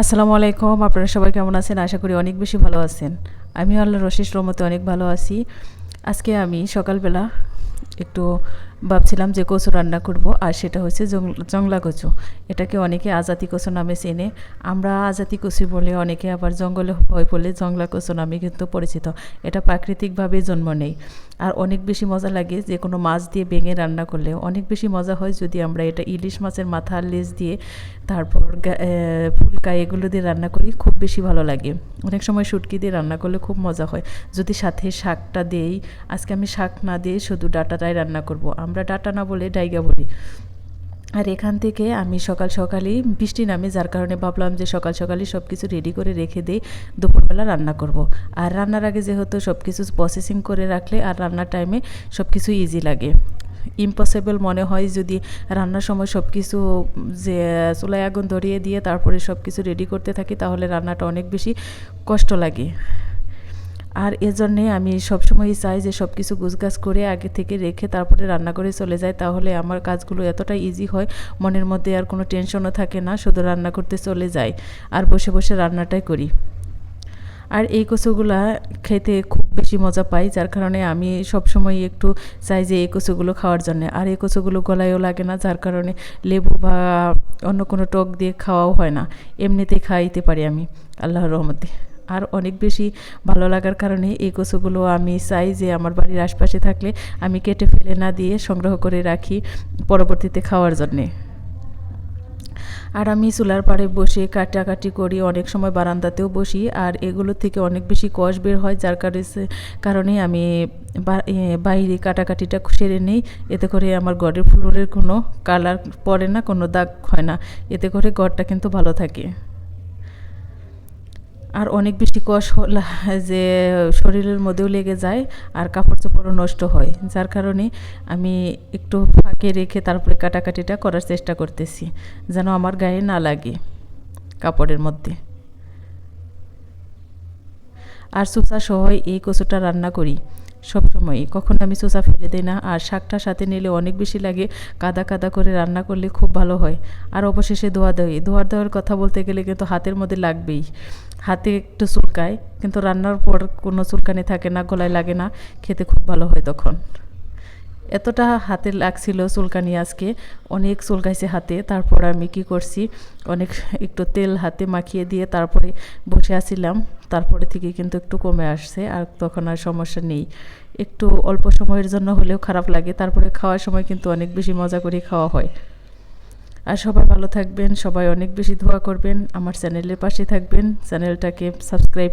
আসসালামু আলাইকুম, আপনারা সবাই কেমন আছেন? আশা করি অনেক বেশি ভালো আছেন। আমি আল্লাহ রশিস রহমতে অনেক ভালো আছি। আজকে আমি সকালবেলা একটু ভাবছিলাম যে কচু রান্না করব, আর সেটা হচ্ছে জংলা কচু। এটাকে অনেকে আজাতি কচু নামে চেনে। আমরা আজাতি কচু বলে অনেকে আবার জঙ্গলে হয় বলে জংলা কচু নামে কিন্তু পরিচিত। এটা প্রাকৃতিকভাবে জন্ম নেই। আর অনেক বেশি মজা লাগে যে কোনো মাছ দিয়ে ভেঙে রান্না করলে। অনেক বেশি মজা হয় যদি আমরা এটা ইলিশ মাছের মাথা লেজ দিয়ে তারপর ফুলকা এগুলো দিয়ে রান্না করি, খুব বেশি ভালো লাগে। অনেক সময় শুটকি দিয়ে রান্না করলে খুব মজা হয়। যদি সাথে শাকটা দেই, আজকে আমি শাক না দিয়ে শুধু ডাটাটাই রান্না করব। আমরা ডাটা না বলে ডাইগা বলি। আর এখান থেকে আমি সকাল সকালেই বৃষ্টি নামে, যার কারণে ভাবলাম যে সকাল সকালেই সব কিছু রেডি করে রেখে দিই দুপুরবেলা রান্না করব। আর রান্নার আগে যেহেতু সব কিছু প্রসেসিং করে রাখলে আর রান্নার টাইমে সব কিছু ইজি লাগে। ইম্পসিবল মনে হয় যদি রান্নার সময় সব কিছু যে চুলায় আগুন ধরিয়ে দিয়ে তারপরে সব কিছু রেডি করতে থাকি, তাহলে রান্নাটা অনেক বেশি কষ্ট লাগে। আর এজন্যে আমি সবসময়ই চাই যে সব কিছু গুছগাছ করে আগে থেকে রেখে তারপরে রান্না করে চলে যায় তাহলে আমার কাজগুলো এতটা ইজি হয়, মনের মধ্যে আর কোনো টেনশনও থাকে না, শুধু রান্না করতে চলে যায় আর বসে বসে রান্নাটাই করি। আর এই কচুগুলা খেতে খুব বেশি মজা পাই, যার কারণে আমি সবসময় একটু চাই যে এই কচুগুলো খাওয়ার জন্য। আর এই কচুগুলো গলায়ও লাগে না, যার কারণে লেবু বা অন্য কোনো টক দিয়ে খাওয়াও হয় না। এমনিতেই খাইতে পারি আমি, আল্লাহর রহমতে। আর অনেক বেশি ভালো লাগার কারণে এই কচুগুলো আমি চাই যে আমার বাড়ির আশপাশে থাকলে আমি কেটে ফেলে না দিয়ে সংগ্রহ করে রাখি পরবর্তীতে খাওয়ার জন্যে। আর আমি চুলার পাড়ে বসে কাটাকাটি করি, অনেক সময় বারান্দাতেও বসি আর এগুলো থেকে অনেক বেশি কষ বের হয় যার কারণে আমি বাইরে কাটাকাটিটা সেরে নিই। এতে করে আমার ঘরের ফ্লোরের কোনো কালার পড়ে না, কোনো দাগ হয় না। এতে করে ঘরটা কিন্তু ভালো থাকে। আর অনেক বেশি কষ যে শরীরের মধ্যেও লেগে যায় আর কাপড় চোপড়ও নষ্ট হয়। যার কারণে আমি একটু ফাঁকে রেখে তারপরে কাটাকাটিটা করার চেষ্টা করতেছি, যেন আমার গায়ে না লাগে কাপড়ের মধ্যে। আর সুসা সহ এই কচুটা রান্না করি। সবসময়ই। কখনো আমি চোষা ফেলে দিই না, আর শাকটা সাথে নিলে অনেক বেশি লাগে, কাদা কাদা করে রান্না করলে খুব ভালো হয়। আর অবশেষে ধোয়া দেয় ধোয়ার দেওয়ার কথা বলতে গেলে কিন্তু হাতের মধ্যে লাগবেই। হাতে একটু চুলকায়, কিন্তু রান্নার পর কোনো চুলকানি থাকে না, গলায় লাগে না, খেতে খুব ভালো হয় তখন। এতটা হাতে লাগছিল চুলকানি আজকে, অনেক চুলকাইছে হাতে, তারপর আমি কি করছি, অনেক একটু তেল হাতে মাখিয়ে দিয়ে তারপরে বসে আসছিলাম তারপরে থেকে কিন্তু একটু কমে আসছে আর তখন আর সমস্যা নেই। একটু অল্প সময়ের জন্য হলেও খারাপ লাগে, তারপরে খাওয়ার সময় কিন্তু অনেক বেশি মজা করে খাওয়া হয়। আর সবাই ভালো থাকবেন, সবাই অনেক বেশি ধোয়া করবেন, আমার চ্যানেলের পাশে থাকবেন, চ্যানেলটাকে সাবস্ক্রাইব